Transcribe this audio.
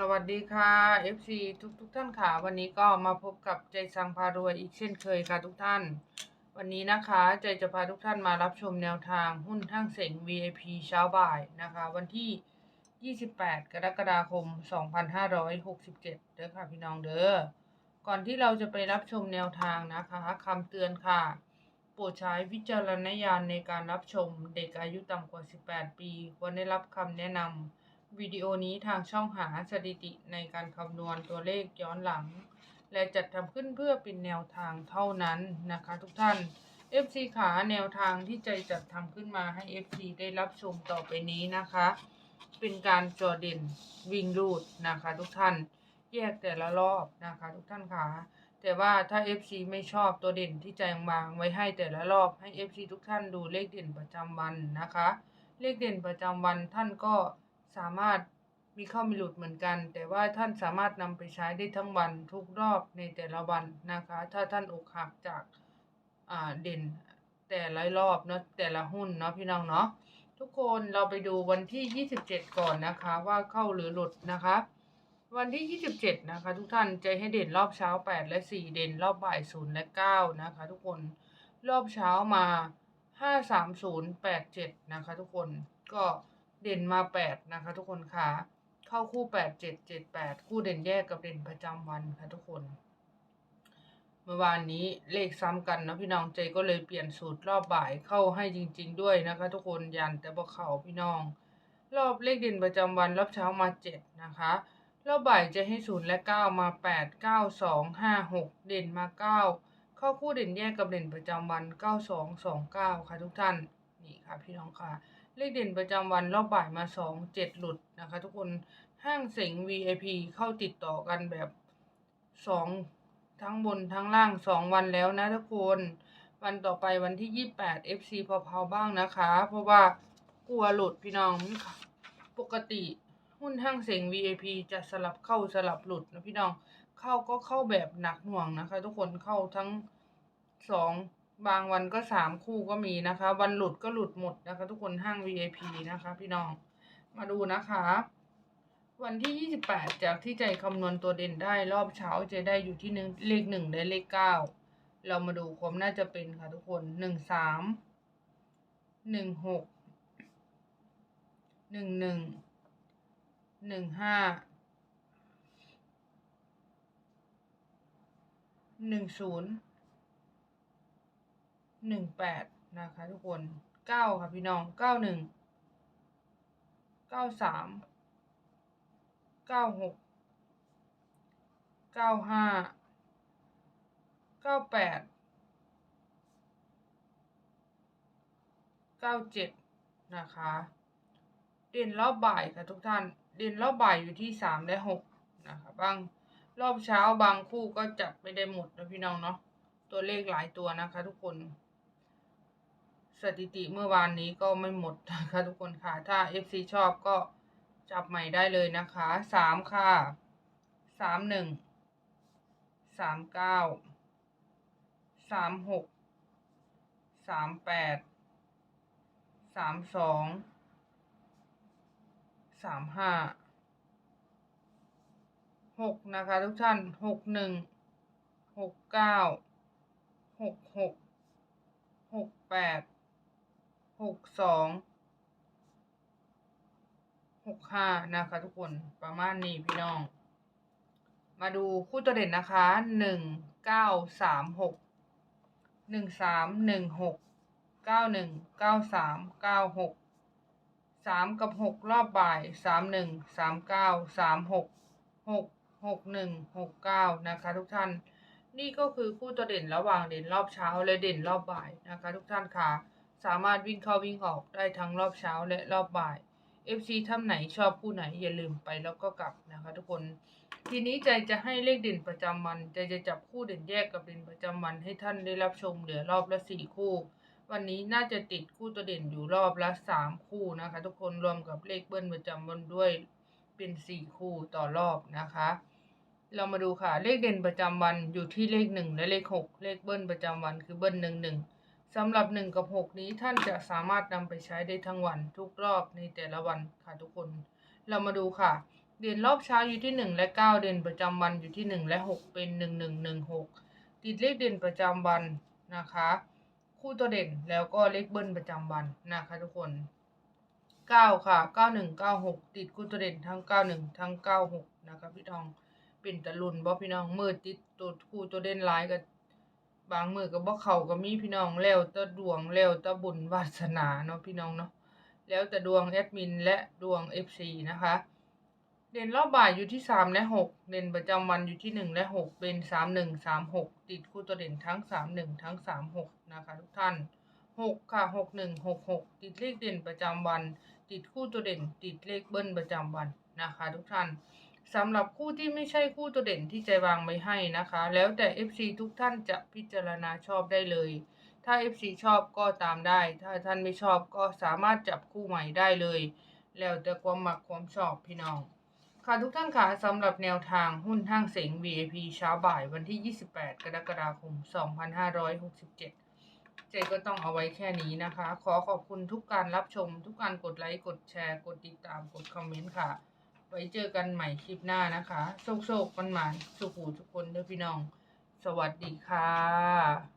สวัสดีค่ะ FC ทุกทุกๆท่านค่ะ วันนี้ก็มาพบกับใจสังพารวยอีกเช่นเคยค่ะทุกท่าน วันนี้นะคะใจจะพาทุกท่านมารับชมแนวทางหุ้นทั้งเสง VIP เช้าบ่ายนะคะ วันที่ 28 กรกฎาคม 2567เด้อค่ะพี่น้องเด้อก่อนที่เราจะไปรับชมแนวทางนะคะคำเตือนค่ะโปรดใช้วิจารณญาณในการรับชมเด็กอายุต่ำกว่า 18 ปีควรได้รับคำแนะนำ วิดีโอนี้ทางช่องหาสถิติในการคำนวณตัวเลขย้อนหลัง และจัดทำขึ้นเพื่อเป็นแนวทางเท่านั้นนะคะทุกท่าน FC ขาแนวทางที่ใจจัดทำขึ้นมาให้ FC ได้รับชมต่อไปนี้นะคะ เป็นการจอเด่นวิ่งรูดนะคะทุกท่านแยกแต่ละรอบนะคะทุกท่านขาแต่ว่าถ้า FC ไม่ชอบตัวเด่นที่ใจวางไว้ให้แต่ละรอบให้ FC ทุกท่านดูเลขเด่นประจำวันนะคะ เลขเด่นประจำวันท่านก็ สามารถมีเข้ามีหลุดเหมือนกัน แต่ว่าท่านสามารถนำไปใช้ได้ทั้งวันทุกรอบในแต่ละวันนะคะ ถ้าท่านอกหักจากเด่นแต่ละรอบเนาะแต่ละหุ้นเนาะพี่น้องเนาะทุกคนเราไปดูวันที่ 27 ก่อนนะคะว่าเข้าหรือหลุดนะคะ วันที่ 27 นะคะ ทุกท่านใจให้เด่นรอบเช้า 8 และ 4 เด่นรอบบ่าย0และ 9 นะคะ ทุกคนรอบเช้ามาห้าสามศูนย์แปดเจ็ดนะคะ ทุกคนก็ เด่นมาแปดนะคะ ทุกคนค่ะ เข้าคู่แปดเจ็ดเจ็ดแปดคู่เด่นแยกกับเด่นประจำวันค่ะทุกคน เมื่อวานนี้เลขซ้ำกันนะพี่น้องใจก็เลยเปลี่ยนสูตรรอบบ่ายเข้าให้จริง ๆ ด้วยนะคะ ทุกคนยันแต่บ่เข่าพี่น้อง รอบเลขเด่นประจำวันรอบเช้ามาเจ็ดนะคะรอบบ่ายจะให้ศูนย์และเก้ามาแปดเก้าสองห้าหกเด่นมาเก้าเข้าคู่เด่นแยกกับเด่นประจำวัน9229ค่ะทุกท่านนี่ค่ะพี่น้องค่ะ เลขเด่นประจำวันรอบบ่ายมา 2 7 หลุดนะคะ ทุกคนห้างเสง VIP เข้าติดต่อกันแบบ 2 ทั้งบนทั้งล่าง 2 วันแล้วนะทุกคน วันต่อไปวันที่ 28 FC เผาๆบ้างนะคะ เพราะว่ากลัวหลุดพี่น้องปกติหุ้นห้างเสง VIP จะสลับเข้าสลับหลุดนะพี่น้องเข้าก็เข้าแบบหนักหน่วงนะคะ ทุกคนเข้าทั้งสอง บางวันก็สามคู่ก็มีนะคะ วันหลุดก็หลุดหมดนะคะ ทุกคนห้าง VIP นะคะ พี่น้องมาดูนะคะ วันที่ 28 จากที่ใจคำนวณตัวเด่นได้รอบเช้าจะได้อยู่ที่หนึ่งเลขหนึ่งและเลขเก้าเรามาดูความน่าจะเป็นค่ะทุกคนหนึ่งสามหนึ่งหกหนึ่งหนึ่งหนึ่งห้าหนึ่งศูนย์ หนึ่งแปดนะคะทุกคนเก้าค่ะพี่น้องเก้าหนึ่งเก้าสามเก้าหกเก้าห้าเก้าแปดเก้าเจ็ดนะคะ เด่นรอบบ่ายค่ะทุกท่าน เด่นรอบบ่ายอยู่ที่สามและหกนะคะบ้างรอบเช้าบางคู่ก็จับไม่ได้หมดนะพี่น้องเนาะตัวเลขหลายตัวนะคะทุกคน สถิติเมื่อวานนี้ก็ไม่หมดนะคะทุกคนค่ะ ถ้า FC ชอบก็จับใหม่ได้เลยนะคะสามค่ะสามหนึ่งสามเก้าสามหกสามแปดสามสองสามห้าหกนะคะทุกท่านหกหนึ่งหกเก้าหกหกหกแปด หกสองหกห้านะคะทุกคนประมาณนี้พี่น้อง มาดูคู่ตัวเด่นนะคะหนึ่งเก้าสามหกหนึ่งสามหนึ่งหกเก้าหนึ่งเก้าสามเก้าหกสามกับหกรอบบ่ายสามหนึ่งสามเก้าสามหกหกหกหนึ่งหกเก้านะคะทุกท่าน นี่ก็คือคู่ตัวเด่นระหว่างเด่นรอบเช้าและเด่นรอบบ่ายนะคะทุกท่านค่ะ สามารถวิ่งเข้าวิ่งออกได้ทั้งรอบเช้าและรอบบ่าย FC ท่านไหนชอบคู่ไหนอย่าลืมไปแล้วก็กลับนะคะทุกคน ทีนี้ใจจะให้เลขเด่นประจำวันใจจะจับคู่เด่นแยกกับเด่นประจำวันให้ท่านได้รับชมเหลือรอบละสี่คู่ วันนี้น่าจะติดคู่ตัวเด่นอยู่รอบละสามคู่นะคะ ทุกคนรวมกับเลขเบิ้ลประจำวันด้วยเป็นสี่คู่ต่อรอบนะคะ เรามาดูค่ะเลขเด่นประจำวันอยู่ที่เลขหนึ่งและเลขหกเลขเบิ้ลประจำวันคือเบิ้ลหนึ่งหนึ่ง สำหรับหนึ่งกับหกนี้ท่านจะสามารถนำไปใช้ได้ทั้งวันทุกรอบในแต่ละวันค่ะทุกคน เรามาดูค่ะ เด่นรอบเช้าอยู่ที่หนึ่งและเก้าเด่นประจำวันอยู่ที่หนึ่งและหกเป็นหนึ่งหนึ่งหนึ่งหกติดเลขเด่นประจำวันนะคะ คู่ตัวเด่นแล้วก็เลขเบิ้ลประจำวันนะคะทุกคนเก้าค่ะเก้าหนึ่งเก้าหกติดคู่ตัวเด่นทั้งเก้าหนึ่งทั้งเก้าหกนะคะพี่น้อง เป็นตะลุนบ่พี่น้องมือติดตัวคู่ตัวเด่นหลายกับ บางมือกับบ่เข่าก็มีพี่น้องแล้วแต่ดวงแล้วแต่บุญวาสนาเนาะพี่น้องเนาะแล้วแต่ดวงแอดมินและดวง FC นะคะ เด่นรอบบ่ายอยู่ที่สามและหกเด่นประจำวันอยู่ที่หนึ่งและหกเป็นสามหนึ่งสามหกติดคู่ตัวเด่นทั้งสามหนึ่งทั้งสามหกนะคะทุกท่านหกค่ะหกหนึ่งหกหกติดเลขเด่นประจำวัน ติดคู่ตัวเด่น ติดเลขเบิ้ลประจำวันนะคะทุกท่าน สำหรับคู่ที่ไม่ใช่คู่ตัวเด่นที่ใจวางไว้ให้นะคะ แล้วแต่ FC ทุกท่านจะพิจารณาชอบได้เลย ถ้า FC ชอบก็ตามได้ ถ้าท่านไม่ชอบก็สามารถจับคู่ใหม่ได้เลย แล้วแต่ความหมักความชอบพี่น้อง ค่ะทุกท่านค่ะสำหรับแนวทางหุ้นห้างเสง VIP เช้าบ่ายวันที่ 28 กรกฎาคม 2567เจก็ต้องเอาไว้แค่นี้นะคะ ขอขอบคุณทุกการรับชม ทุกการกดไลค์ กดแชร์ กดติดตาม กดคอมเมนต์ค่ะ ไว้เจอกันใหม่คลิปหน้านะคะ โชคโชคมันหมานสุขูทุกคนเด้อพี่น้อง สวัสดีค่ะ